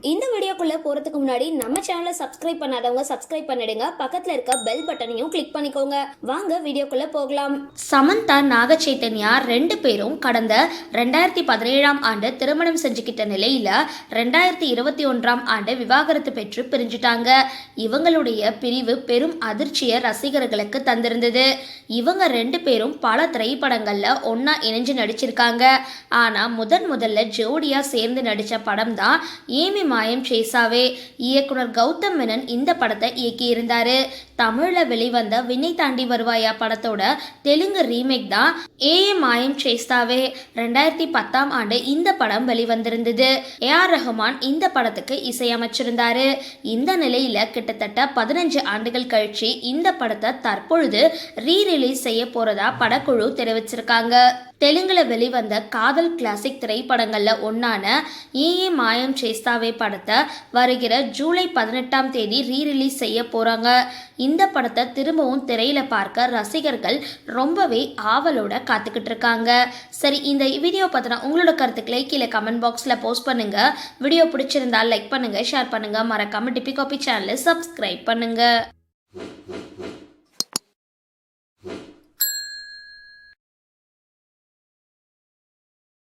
இந்த வீடியோக்குள்ளே போகிறதுக்கு முன்னாடி நம்ம சேனலை சப்ஸ்கிரைப் பண்ணாதவங்க சப்ஸ்கிரைப் பண்ணிடுங்க. பக்கத்தில் இருக்க பெல் பட்டனையும் கிளிக் பண்ணிக்கோங்க. வாங்க வீடியோக்குள்ளே போகலாம். சமந்தா நாகச்சைத்தன்யா ரெண்டு பேரும் கடந்த ரெண்டாயிரத்தி பதினேழாம் ஆண்டு திருமணம் செஞ்சுக்கிட்ட நிலையில் ரெண்டாயிரத்தி இருபத்தி ஒன்றாம் ஆண்டு விவாகரத்து பெற்று பிரிஞ்சுட்டாங்க. இவங்களுடைய பிரிவு பெரும் அதிர்ச்சியை ரசிகர்களுக்கு தந்திருந்தது. இவங்க ரெண்டு பேரும் பல திரைப்படங்களில் ஒன்றா இணைஞ்சு நடிச்சிருக்காங்க. ஆனால் முதன் முதல்ல ஜோடியாக சேர்ந்து நடித்த படம் தான் ஏமி மாயம் பேசாவே இயக்குனர் கௌதம் மேனன் இந்த படத்தை இயக்கியிருந்தாரு. தமிழில் வெளிவந்த வினை தாண்டி வருவாயா படத்தோட தெலுங்கு ரீமேக் தான் ஏ மாயம் சேஸ்தாவே. ரெண்டாயிரத்தி பத்தாம் ஆண்டு இந்த படம் வெளிவந்திருந்தது. ஏ ஆர் ரஹ்மான் இந்த படத்துக்கு இசையமைச்சிருந்தாரு. இந்த நிலையில கிட்டத்தட்ட பதினஞ்சு ஆண்டுகள் கழிச்சு இந்த படத்தை தற்பொழுது ரீ ரிலீஸ் செய்ய போறதா படக்குழு தெரிவிச்சிருக்காங்க. தெலுங்கில் வெளிவந்த காதல் கிளாசிக் திரைப்படங்களில் ஒன்றான ஏஏ மாயம் சேஸ்தாவே படத்தை வருகிற ஜூலை பதினெட்டாம் தேதி ரீ ரிலீஸ் செய்ய போகிறாங்க இந்த படத்தை திரும்பவும் திரையில் பார்க்க ரசிகர்கள் ரொம்பவே ஆவலோட காத்துக்கிட்டு இருக்காங்க. சரி இந்த வீடியோ பத்தின உங்களோட கருத்துக்களை கீழே கமெண்ட் பாக்ஸில் போஸ்ட் பண்ணுங்கள் வீடியோ பிடிச்சிருந்தால் லைக் பண்ணுங்கள் ஷேர் பண்ணுங்கள் மறக்காம டிபி காபி சேனலை சப்ஸ்கிரைப் பண்ணுங்கள்